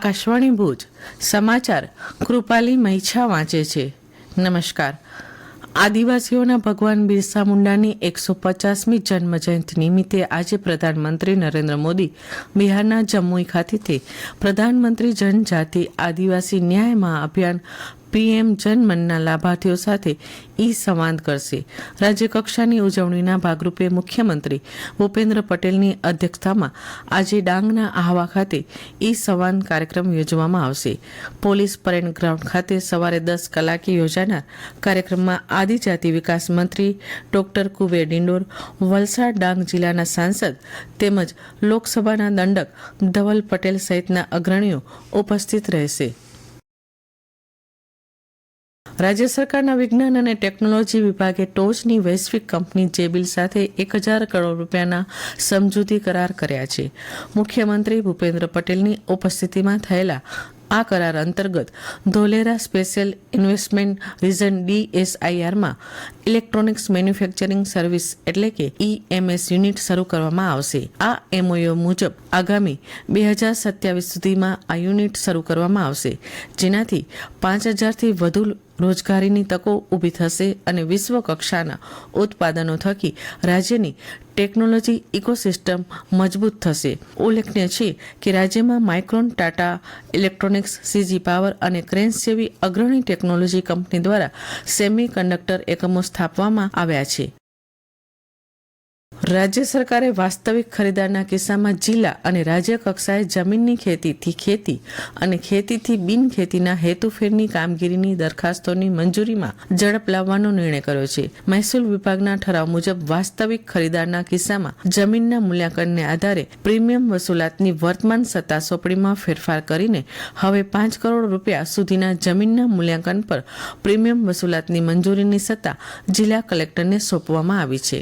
આકાશવાણી ભુજ. સમાચાર કૃપાલી મૈછા વાંચે છે. નમસ્કાર. આદિવાસીઓના ભગવાન બિરસા મુંડાની એકસો પચાસમી જન્મજયંતિ નિમિત્તે આજે પ્રધાનમંત્રી નરેન્દ્ર મોદી બિહારના જમ્મુઈ ખાતેથી પ્રધાનમંત્રી જનજાતિ આદિવાસી ન્યાય મહાઅભિયાન પીએમ જનમનના લાભાર્થીઓ સાથે ઈ સંવાદ કરશે. રાજ્યકક્ષાની ઉજવણીના ભાગરૂપે મુખ્યમંત્રી ભૂપેન્દ્ર પટેલની અધ્યક્ષતામાં આજે ડાંગના આહવા ખાતે ઈ સંવાદ કાર્યક્રમ યોજવામાં આવશે. પોલીસ પરેડ ગ્રાઉન્ડ ખાતે સવારે દસ કલાકે યોજાનાર કાર્યક્રમમાં આદિજાતિ વિકાસ મંત્રી ડોક્ટર કુબેર ડિંડોર, વલસાડ ડાંગ જિલ્લાના સાંસદ તેમજ લોકસભાના દંડક ધવલ પટેલ સહિતના અગ્રણીઓ ઉપસ્થિત રહેશે. રાજ્ય સરકારના વિજ્ઞાન અને ટેકનોલોજી વિભાગે ટોચની વૈશ્વિક કંપની જેબિલ સાથે એક હજાર કરોડ રૂપિયાના સમજૂતી કરાર કર્યા છે. મુખ્યમંત્રી ભૂપેન્દ્ર પટેલની ઉપસ્થિતિમાં થયેલા આ કરાર અંતર્ગત ધોલેરા સ્પેશિયલ ઇન્વેસ્ટમેન્ટ રિઝન ડીએસઆઈઆરમાં ઇલેક્ટ્રોનિક્સ મેન્યુફેક્ચરિંગ સર્વિસ એટલે કે ઈએમએસ યુનિટ શરૂ કરવામાં આવશે. આ એમઓયુ મુજબ આગામી બે હજાર સત્યાવીસ સુધીમાં આ યુનિટ શરૂ કરવામાં આવશે, જેનાથી પાંચ હજારથી વધુ રોજગારીની તકો ઊભી થશે અને વિશ્વ કક્ષાના ઉત્પાદનો થકી રાજ્યની ટેકનોલોજી ઇકોસિસ્ટમ મજબૂત થશે. ઉલ્લેખનીય છે કે રાજ્યમાં Micron, Tata electronics, CG power અને ક્રેન્સ જેવી અગ્રણી ટેકનોલોજી કંપની દ્વારા સેમી કન્ડક્ટર એકમો સ્થાપવામાં આવ્યા છે. રાજ્ય સરકારે વાસ્તવિક ખરીદારના કિસ્સામાં જિલ્લા અને રાજ્ય કક્ષાએ જમીનની ખેતીથી ખેતી અને ખેતીથી બિન ખેતીના હેતુફેરની કામગીરીની દરખાસ્તોની મંજૂરીમાં ઝડપ લાવવાનો નિર્ણય કર્યો છે. મહેસૂલ વિભાગના ઠરાવ મુજબ વાસ્તવિક ખરીદારના કિસ્સામાં જમીનના મૂલ્યાંકનને આધારે પ્રીમિયમ વસૂલાતની વર્તમાન સત્તા સોંપણીમાં ફેરફાર કરીને હવે પાંચ કરોડ રૂપિયા સુધીના જમીનના મૂલ્યાંકન પર પ્રીમિયમ વસૂલાતની મંજૂરીની સત્તા જિલ્લા કલેક્ટરને સોંપવામાં આવી છે.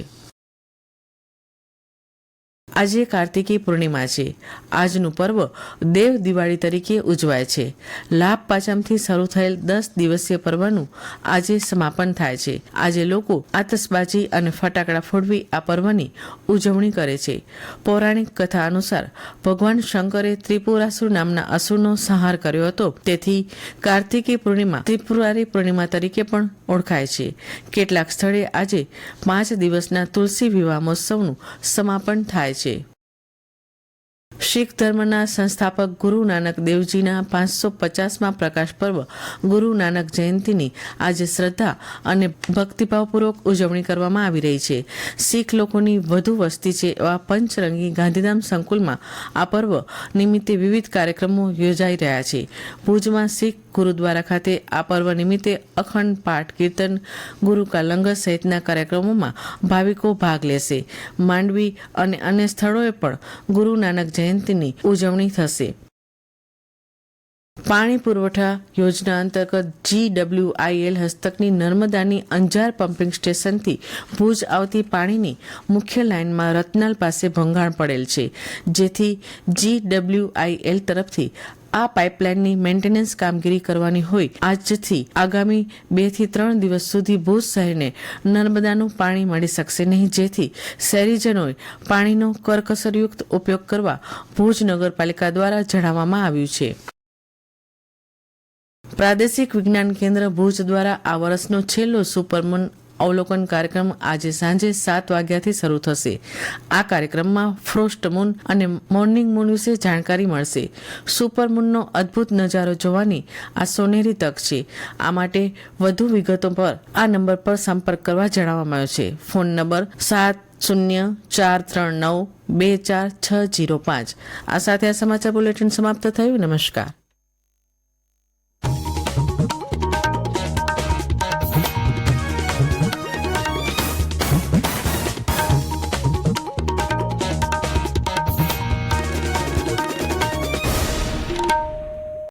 આજે કાર્તિકી પૂર્ણિમા છે. આજનું પર્વ દેવ દિવાળી તરીકે ઉજવાય છે. લાભ પાચમથી શરૂ થયેલ દસ દિવસીય પર્વનું આજે સમાપન થાય છે. આજે લોકો આતશબાજી અને ફટાકડા ફોડવી આ પર્વની ઉજવણી કરે છે. પૌરાણિક કથા અનુસાર ભગવાન શંકરે ત્રિપુરાસુર નામના અસુરનો સંહાર કર્યો હતો. તેથી કાર્તિકી પૂર્ણિમા ત્રિપુરારી પૂર્ણિમા તરીકે પણ ઓળખાય છે. કેટલાક સ્થળે આજે પાંચ દિવસના તુલસી વિવાહ મહોત્સવનું સમાપન થાય છે. શીખ ધર્મના સંસ્થાપક ગુરુ નાનક દેવજીના પાંચસો પચાસમાં પ્રકાશ પર્વ ગુરુ નાનક જયંતિની આજે શ્રદ્ધા અને ભક્તિભાવપૂર્વક ઉજવણી કરવામાં આવી રહી છે. શીખ લોકોની વધુ વસ્તી છે એવા પંચરંગી ગાંધીધામ સંકુલમાં આ પર્વ નિમિત્તે વિવિધ કાર્યક્રમો યોજાઈ રહ્યા છે. ભુજમાં શીખ ગુરુદ્વારા ખાતે આ પર્વ નિમિત્તે અખંડ પાઠ કીર્તન, ગુરુ કા લંગર સહિતના કાર્યક્રમોમાં ભાવિકો ભાગ લેશે. માંડવી અને અન્ય સ્થળોએ પણ ગુરુ નાનક જયંતિની ઉજવણી થશે. પાણી પુરવઠા યોજના અંતર્ગત જીડબ્લ્યુઆઈએલ હસ્તકની નર્મદાની અંજાર પમ્પિંગ સ્ટેશનથી ભુજ આવતી પાણીની મુખ્ય લાઇનમાં રતનાલ પાસે ભંગાણ પડેલ છે, જેથી જીડબ્લ્યુઆઈએલ તરફથી આ પાઇપલાઇનની મેન્ટેનન્સ કામગીરી કરવાની હોય. આજથી આગામી બેથી ત્રણ દિવસ સુધી ભુજ શહેરને નર્મદાનું પાણી મળી શકશે નહીં. જેથી શહેરીજનોએ પાણીનો કરકસરયુક્ત ઉપયોગ કરવા ભુજ નગરપાલિકા દ્વારા જણાવવામાં આવ્યું છે. પ્રાદેશિક વિજ્ઞાન કેન્દ્ર ભુજ દ્વારા આ વર્ષનો છેલ્લો સુપરમૂન અવલોકન કાર્યક્રમ આજે સાંજે સાત વાગ્યાથી શરૂ થશે. આ કાર્યક્રમમાં ફ્રોસ્ટ મૂન અને મોર્નિંગ મૂન વિશે જાણકારી મળશે. સુપર મૂનનો અદ્ભુત નજારો જોવાની આ સોનેરી તક છે. આ માટે વધુ વિગતો પર આ નંબર પર સંપર્ક કરવા જણાવવામાં આવ્યો છે. ફોન નંબર સાત શૂન્ય ચાર ત્રણ નવ બે ચાર છ જીરો પાંચ. આ સાથે આ સમાચાર બુલેટિન સમાપ્ત થયું. નમસ્કાર.